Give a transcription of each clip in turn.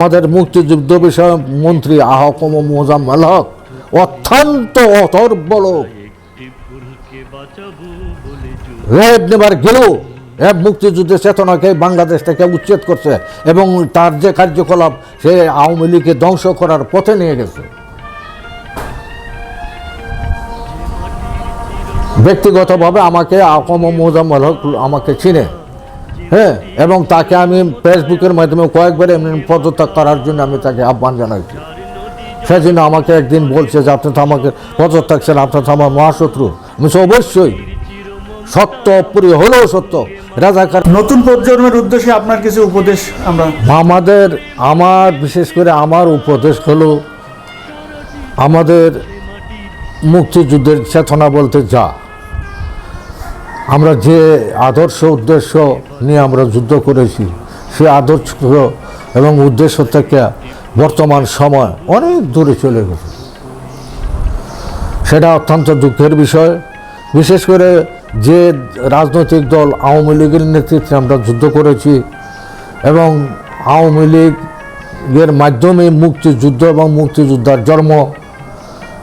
আমাদের মুক্তিযুদ্ধ বিষয়ক মন্ত্রী আহকম মোজাম্মেল হক, অত্যন্ত অথর্ব লোক নেবার গেলেও মুক্তিযুদ্ধের চেতনাকে বাংলাদেশ থেকে উচ্ছেদ করছে এবং তার যে কার্যকলাপ, সে আওয়ামী লীগকে ধ্বংস করার পথে নিয়ে গেছে। ব্যক্তিগতভাবে আমাকে আকম মোজাম্মেল হক আমাকে চিনে। হ্যাঁ এবং তাকে আমি ফেসবুকের মাধ্যমে কয়েকবার এমনি পদত্যাগ করার জন্য আমি তাকে আহ্বান জানাইছি। সেজন্য আমাকে একদিন বলছে যে আপনি তো আমাকে পদত্যাগ ছিলেন আপনার তো আমার মহাশত্রু। আমি অবশ্যই। সত্য অপ্রিয় হলেও সত্য। রাজাকার নতুন প্রজন্মের উদ্দেশ্যে আপনার কিছু উপদেশ আমরা আমাদের আমার বিশেষ করে আমার উপদেশ হলো আমাদের মুক্তিযুদ্ধের চেতনা বলতে যা। আমরা যে আদর্শ উদ্দেশ্য নিয়ে আমরা যুদ্ধ করেছি, সে আদর্শ এবং উদ্দেশ্য থেকে বর্তমান সময় অনেক দূরে চলে গেছে। সেটা অত্যন্ত দুঃখের বিষয়। বিশেষ করে যে রাজনৈতিক দল আওয়ামী লীগের নেতৃত্বে আমরা যুদ্ধ করেছি এবং আওয়ামী লীগের মাধ্যমে মুক্তিযুদ্ধ এবং মুক্তিযোদ্ধার জন্ম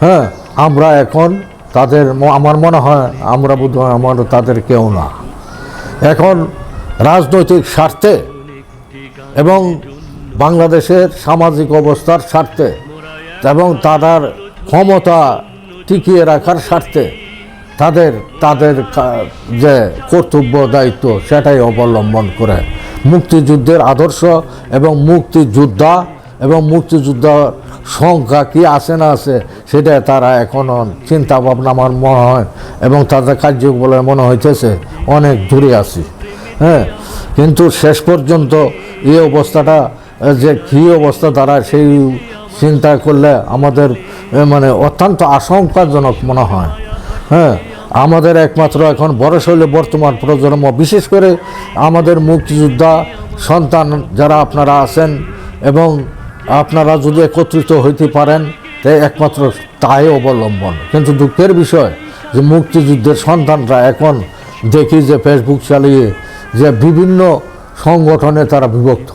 হ্যাঁ আমরা এখন তাদের আমার মনে হয় আমরা বোধ হয় আমার তাদের কেউ না। এখন রাজনৈতিক স্বার্থে এবং বাংলাদেশের সামাজিক অবস্থার স্বার্থে এবং তাদের ক্ষমতা টিকিয়ে রাখার স্বার্থে তাদের তাদের যে কর্তব্য, দায়িত্ব সেটাই অবলম্বন করে। মুক্তিযুদ্ধের আদর্শ এবং মুক্তিযোদ্ধা এবং মুক্তিযোদ্ধার সংখ্যা কি আছে না আছে সেটা তারা এখনও চিন্তা ভাবনা আমার মনে হয় এবং তাদের কার্য বলে মনে হইতেছে, অনেক দূরে আছি। হ্যাঁ কিন্তু শেষ পর্যন্ত এই অবস্থাটা যে কী অবস্থা দাঁড়ায় সেই চিন্তা করলে আমাদের মানে অত্যন্ত আশঙ্কাজনক মনে হয়। হ্যাঁ আমাদের একমাত্র এখন বয়স হলে বর্তমান প্রজন্ম, বিশেষ করে আমাদের মুক্তিযোদ্ধা সন্তান যারা আপনারা আছেন এবং আপনারা যদি একত্রিত হইতে পারেন তাই একমাত্র তাই অবলম্বন। কিন্তু দুঃখের বিষয় যে মুক্তিযুদ্ধের সন্তানরা এখন দেখি যে ফেসবুক চালিয়ে যে বিভিন্ন সংগঠনে তারা বিভক্ত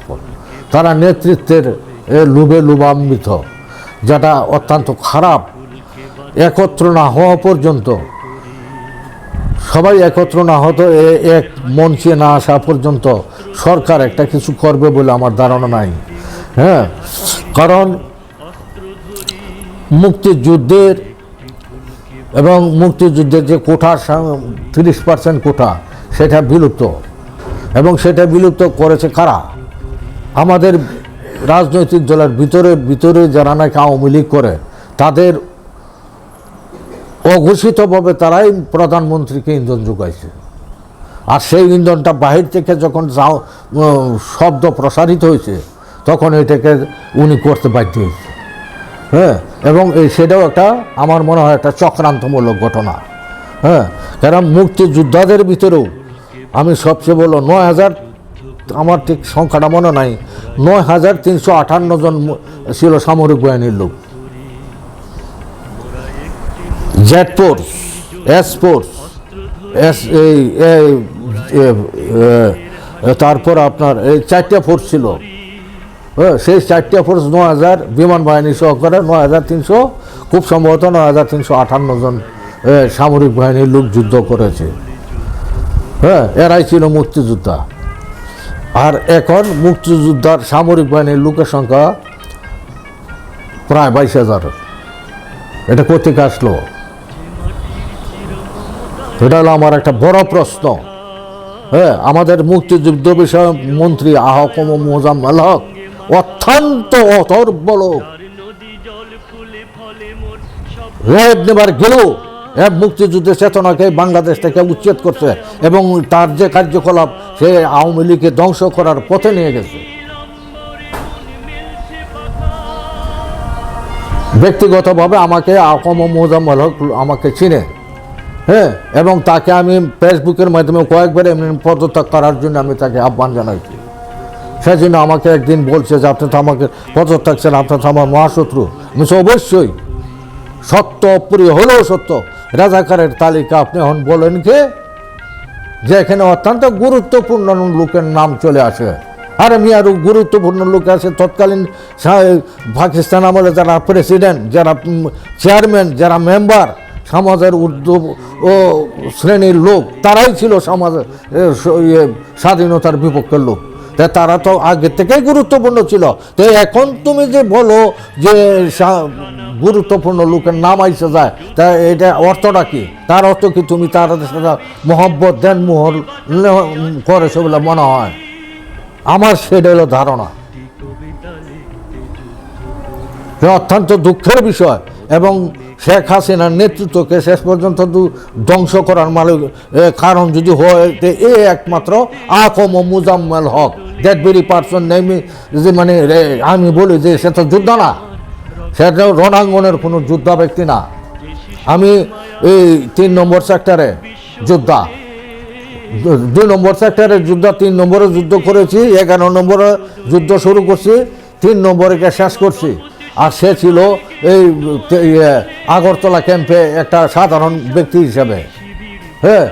তারা নেতৃত্বের এ, লোভে লোভান্বিত যেটা অত্যন্ত খারাপ একত্র না হওয়া পর্যন্ত সবাই একত্র না হতো এ- এক মঞ্চে না আসা পর্যন্ত সরকার একটা কিছু করবে বলে আমার ধারণা নাই। হ্যাঁ? কারণ মুক্তিযুদ্ধের এবং মুক্তিযুদ্ধের যে কোঠা তিরিশ পার্সেন্ট কোঠা, সেটা বিলুপ্ত। এবং সেটা বিলুপ্ত করেছে কারা? আমাদের রাজনৈতিক দলের ভিতরে ভিতরে যারা নাকি আওয়ামী লীগ করে, তাদের অঘোষিতভাবে তারাই প্রধানমন্ত্রীকে ইন্ধন যোগাইছে। আর সেই ইন্ধনটা বাহির থেকে যখন শব্দ প্রসারিত হয়েছে তখন এটাকে উনি করতে বাধ্য হ্যাঁ এবং এই সেটাও একটা আমার মনে হয় একটা চক্রান্তমূলক ঘটনা। হ্যাঁ কারণ মুক্তিযোদ্ধাদের ভিতরেও আমি সবচেয়ে বলো নয় হাজার, আমার ঠিক সংখ্যাটা মনে নাই, নয় হাজার তিনশো আটান্ন জন ছিল সামরিক বাহিনীর লোক। Z force, S force, S এই তারপর আপনার এই চারটে ফোর্স ছিল। সেই চারটে ফোর্স ন হাজার বিমান বাহিনী সহকারে নয় হাজার তিনশো, খুব সম্ভবত নয় হাজার তিনশো আটান্ন জন সামরিক বাহিনীর লোক যুদ্ধ করেছে। হ্যাঁ এরাই ছিল মুক্তিযোদ্ধা। আর এখন মুক্তিযোদ্ধার সামরিক বাহিনীর লোকের সংখ্যা প্রায় বাইশ হাজার। এটা কোথেকে আসলো? এটা হলো আমার একটা বড় প্রশ্ন। হ্যাঁ আমাদের মুক্তিযুদ্ধ বিষয়ক মন্ত্রী আহকম মোজাম্মেল হক অত্যন্ত অথর্ব লোক নেবার গেলেও এ মুক্তিযুদ্ধের চেতনাকে বাংলাদেশ থেকে উচ্ছেদ করছে এবং তার যে কার্যকলাপ, সে আওয়ামী লীগকে ধ্বংস করার পথে নিয়ে গেছে। ব্যক্তিগতভাবে আমাকে আকম হক আমাকে চিনে হ্যাঁ এবং তাকে আমি ফেসবুকের মাধ্যমে কয়েকবার এমনি পদত্যাগ করার জন্য আমি তাকে আহ্বান জানাইছি। সেজন্য আমাকে একদিন বলছে যে আপনি তো আমাকে পদত্যাগ ছেন আপনার তো আমার মহাশত্রু। আমি অবশ্যই। সত্য অপ্রিয় হলেও সত্য। রাজাকারের তালিকা আপনি এখন বলেন কে? যে এখানে অত্যন্ত গুরুত্বপূর্ণ লোকের নাম চলে আসে। আর আমি আরও গুরুত্বপূর্ণ লোক আছে। তৎকালীন পাকিস্তান আমলে যারা প্রেসিডেন্ট যারা চেয়ারম্যান যারা মেম্বার সমাজের ঊর্ধ্ব ও শ্রেণির লোক তারাই ছিল সমাজ এ, স- ইয়ে, স্বাধীনতার বিপক্ষের লোক। তা তারা তো আগে থেকেই গুরুত্বপূর্ণ ছিল। তো এখন তুমি যে বলো যে গুরুত্বপূর্ণ লোকের নাম আইসে যায়, তা এটা অর্থটা কি? তার অর্থ কি তুমি তার সাথে মহব্বত, দেন মোহর করেছ বলে মনে হয়? আমার সেটা হলো ধারণা। অত্যন্ত দুঃখের বিষয়, এবং শেখ হাসিনার নেতৃত্বকে শেষ পর্যন্ত ধ্বংস করার মালিক কারণ যদি হয় এ একমাত্র A K M Mozammel Haque. That very person নেমি যে মানে আমি বলি যে সে তো যোদ্ধা না। সেটা রণাঙ্গনের কোনো যোদ্ধা ব্যক্তি না। আমি এই তিন নম্বর সেক্টরে যোদ্ধা। দুই নম্বর সেক্টরে যুদ্ধ, তিন নম্বরে যুদ্ধ করেছি, এগারো নম্বরে যুদ্ধ শুরু করছি, তিন নম্বরে গিয়ে শেষ করছি। আর সে ছিল এই আগরতলা ক্যাম্পে একটা সাধারণ ব্যক্তি হিসেবে। হ্যাঁ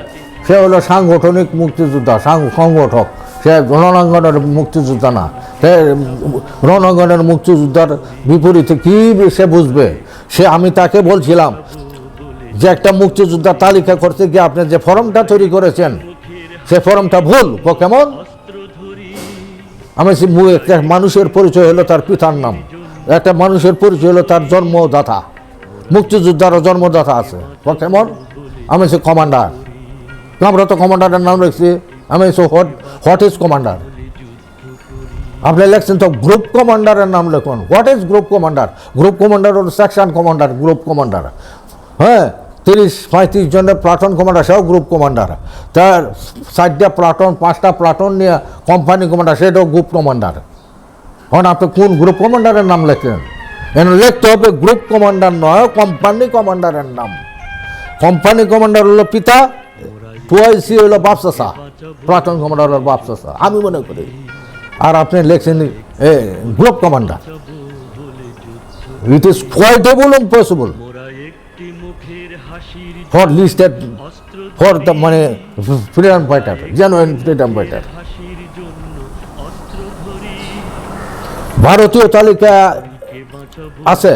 সে হলো সাংগঠনিক মুক্তিযোদ্ধা, সাং- সংগঠক। সে রণাঙ্গনের মুক্তিযোদ্ধা না সে রণাঙ্গনের মুক্তিযোদ্ধার বিপরীতে কী সে বুঝবে? সে আমি তাকে বলছিলাম যে একটা মুক্তিযোদ্ধার তালিকা করতে গিয়ে আপনি যে ফর্মটা তৈরি করেছেন, সে ফর্মটা ভুল, ও কেমন? আমি একটা মানুষের পরিচয় হলো তার পিতার নাম। একটা মানুষের পরিচয় হলো তার জন্মদাতা। মুক্তিযোদ্ধারও জন্মদাতা আছে। ও কেমন? আমি সে কমান্ডার। আমরা তো কমান্ডারের নাম রেখেছি। আমি সে হোয়াট হোয়াট ইজ কমান্ডার আপনি লেখছেন তো গ্রুপ কমান্ডারের নাম লিখুন। What is group commander group commander হল সেকশন কমান্ডার গ্রুপ কমান্ডার হ্যাঁ তিরিশ, পঁয়ত্রিশ জনের প্লাটন কমান্ডার সেও গ্রুপ কমান্ডার তার চারটা প্লাটন, পাঁচটা প্লাটন নিয়ে কোম্পানি কমান্ডার সেটাও গ্রুপ কমান্ডার এখন আপনি কোন গ্রুপ কমান্ডারের নাম লেখেন? এখানে লিখতে হবে গ্রুপ কমান্ডার নয় কোম্পানি কমান্ডারের নাম। কোম্পানি কমান্ডার হলো পিতা টুয়াইসি হলো বাপসাসা প্লাটন কমান্ডার হলো আমি মনে করি। আর আপনি লেখছেন এ group commander. It is quite able impossible for listed for the মানে freedom fighter genuine freedom fighter ভারতীয় তালিকা আছে।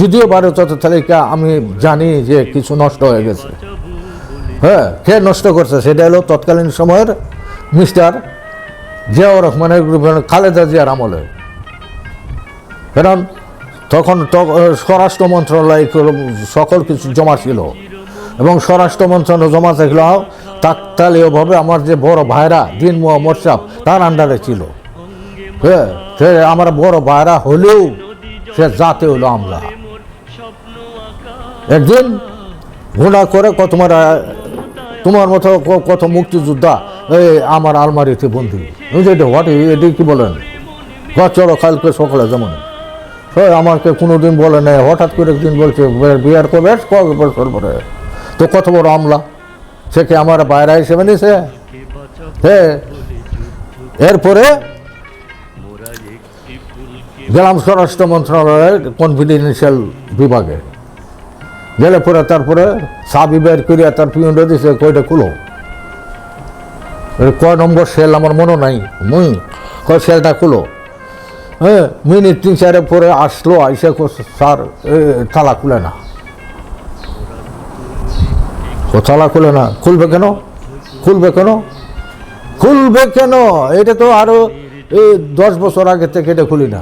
যদিও ভারতীয় তালিকা আমি জানি যে কিছু নষ্ট হয়ে গেছে। হ্যাঁ কে নষ্ট করছে সেটা হলো তৎকালীন সময়ের মিস্টার জিয়াউর রহমানের খালেদা জিয়ার আমলে। কারণ তখন স্বরাষ্ট্র মন্ত্রণালয় সকল কিছু জমা ছিল। এবং স্বরাষ্ট্র মন্ত্রণালয় জমা থাকলেও তাৎকালীয়ভাবে আমার যে বড় ভাইরা দিন মোহাম্মদ সাহ তার আন্ডারে ছিল। হ্যাঁ সে আমার বড় ভাইরা হলেও সে জাতে হলো আমরা একদিন ঘোড়া করে কত আহ, তোমার মতো কত মুক্তিযোদ্ধা এই আমার আলমারিতে বন্দি। এটা হোয়াট এটি কি বলেন? চলো, কালকে সকালে যেমন। আমাকে কোনোদিন বলে নেই, হঠাৎ করে একদিন বলছে বিয়ার করবে কয়েক বছর পরে তো কত বড় আমলা। সে কি আমার বাইরে হিসেবে নিছে হ্যাঁ এরপরে গেলাম স্বরাষ্ট্র মন্ত্রণালয়ের কনফিডেন্সিয়াল বিভাগে। গেলে পরে তারপরে সাবি বের করিয়া তার পিউন্ডে দিছে কয়টা খুলো কয় নম্বর সেল আমার মনে নাই। মুই? কয় সেলটা খুলো হ্যাঁ মিনিট তিন চারে পরে আসলো, আইসে স্যার তালা খুলে না। ও তালা খুলে না। খুলবে কেন? খুলবে কেন? খুলবে কেন? এটা তো আরও এই দশ বছর আগে থেকে এটা খুলি না।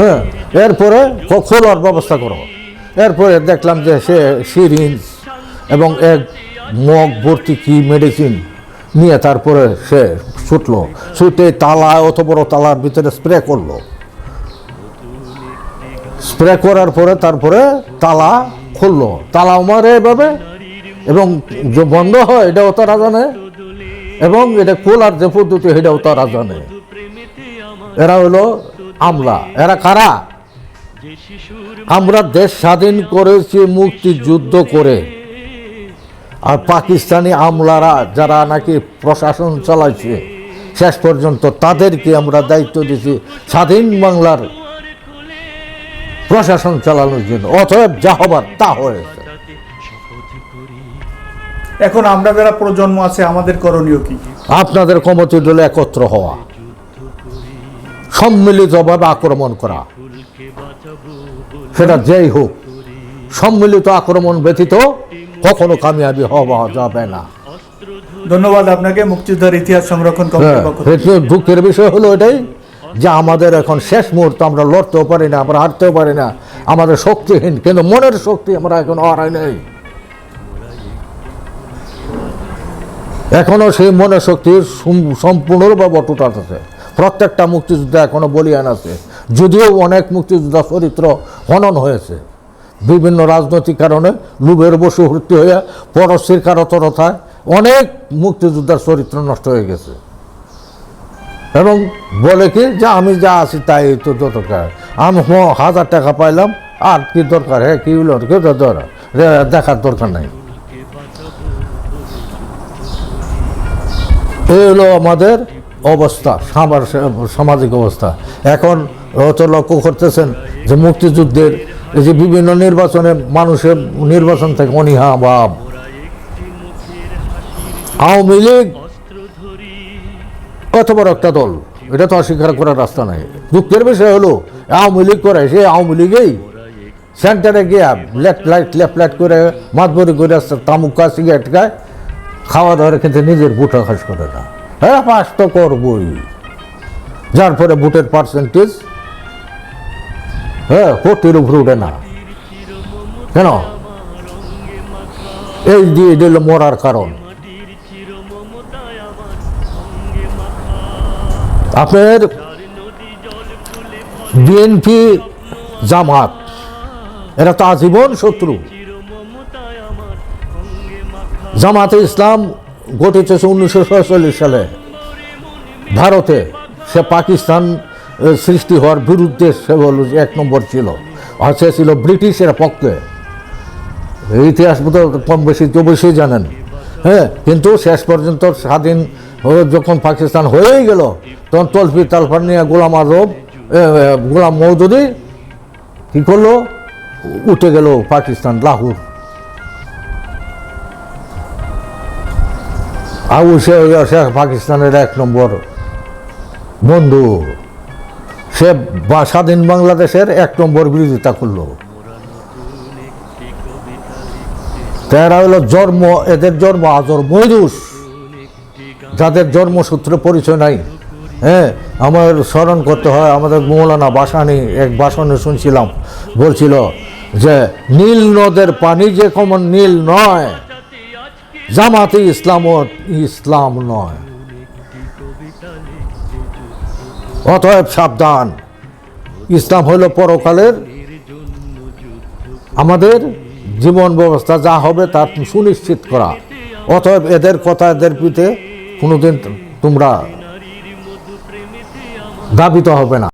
হ্যাঁ এরপরে খোলার ব্যবস্থা করো। এরপরে দেখলাম যে সে সিরিঞ্জ এবং এক মগ ভর্তি কি মেডিসিন নিয়ে তারপরে সে ছুটলো। ছুটে তালা অত বড় তালার ভিতরে স্প্রে করল। স্প্রে করার পরে তারপরে তালা খুললো। তালা মারে এভাবে এবং বন্ধ হয় এটাও তারা জানে এবং এটা খোলার যে পদ্ধতি এটাও তারা জানে। এরা হলো আমলা এরা কারা? আমরা দেশ স্বাধীন করেছি মুক্তিযুদ্ধ করে। আর পাকিস্তানি আমলারা যারা নাকি প্রশাসন চালাইছে শেষ পর্যন্ত তাদেরকে আমরা দায়িত্ব দিয়েছি স্বাধীন বাংলার প্রশাসন চালানোর জন্য। অতএব যা হবার তা হয়েছে। এখন আমরা যারা প্রজন্ম আছে আমাদের করণীয় কি? আপনাদের কমতি দলে একত্র হওয়া। সম্মিলিতভাবে আক্রমণ করা। সেটা যেই হোক সম্মিলিত আক্রমণ ব্যতীত কখনো কামিয়াবি হওয়া যাবে না। ধন্যবাদ আপনাকে মুক্তিযোদ্ধার ইতিহাস সংরক্ষণ কমিটির হ্যাঁ, দুঃখের বিষয় হলো এটাই যে আমাদের এখন শেষ মুহূর্তে আমরা লড়তেও পারি না আমরা হারতেও পারি না আমাদের শক্তিহীন কিন্তু মনের শক্তি আমরা এখন হারাই নেই। এখনও সেই মনের শক্তি সম- সম্পূর্ণভাবে অটুট আছে। প্রত্যেকটা মুক্তিযোদ্ধা এখনও বলিয়ান আছে। যদিও অনেক মুক্তিযোদ্ধা চরিত্র হনন হয়েছে। বিভিন্ন রাজনৈতিক কারণে লোভের বশবর্তী হয়ে পরশ্রীর কারতরতায় অনেক মুক্তিযোদ্ধার চরিত্র নষ্ট হয়ে গেছে। এবং বলে কি যে, আমি যা আছি তাই তো দরকার। আমি হাজার টাকা পাইলাম, আর কি দরকার? হ্যাঁ কি হলো কি দরকার দেখার দরকার নাই। এই হলো আমাদের অবস্থা সামাজিক অবস্থা। এখন হয়তো লক্ষ্য করতেছেন যে মুক্তিযুদ্ধের এই যে বিভিন্ন নির্বাচনে মানুষের নির্বাচন থেকে অনীহা, ভাব। আওয়ামী লীগ কত বড় একটা দল? এটা তো অস্বীকার করার রাস্তা নাই। দুঃখের বিষয় হলো, আওয়ামী লীগ করে, সে আওয়ামী লীগেই সেন্টারে গিয়া লেফট লাইট লেফট, লাইট করে, মাতবরি করে তামুকা সিগারেট খায় খাওয়া দাওয়ার ক্ষেত্রে নিজের বুটা খাস করে না। হ্যাঁ পাস তো করবই। যার পরে বুটের পার্সেন্টেজ হ্যাঁ কোটির উপরে উঠে না। কেন? এই দিয়ে দিল মরার কারণ। আপনার বিএনপি জামাত, এরা তো আজীবন শত্রু। জামাতে ইসলাম হয়েছে উনিশশো সালে। ভারতে সে পাকিস্তান সৃষ্টি হওয়ার বিরুদ্ধে সে হলো এক নম্বর ছিল। আর সে ছিল ব্রিটিশের পক্ষে। ইতিহাস বোধ কম বেশি তো অবশ্যই জানেন। হ্যাঁ কিন্তু শেষ পর্যন্ত স্বাধীন যখন পাকিস্তান হয়েই গেল তখন তলফি তালফার নিয়ে গোলাম এ, গোলাম মৌদুদি কী করল? উঠে গেল পাকিস্তান লাহোর। সে সে পাকিস্তানের এক নম্বর বন্ধু, সে বা- স্বাধীন বাংলাদেশের এক নম্বর বিরোধিতা করল। তারা হলো জন্ম, এদের জন্ম আজর মৈদুস যাদের জন্মসূত্রে পরিচয় নাই হ্যাঁ আমার স্মরণ করতে হয়, আমাদের মৌলানা বাসানি এক বাসনে শুনছিলাম, বলছিল যে, নীল নদের পানি যে কমন নীল নয়। জামাতে ইসলাম ইসলাম নয়। অতএব সাবধান। ইসলাম হইল পরকালের আমাদের জীবন ব্যবস্থা, যা হবে তা সুনিশ্চিত করা। অতএব এদের কথা, এদের পিতে কোনোদিন তোমরা দাবিত হবে না।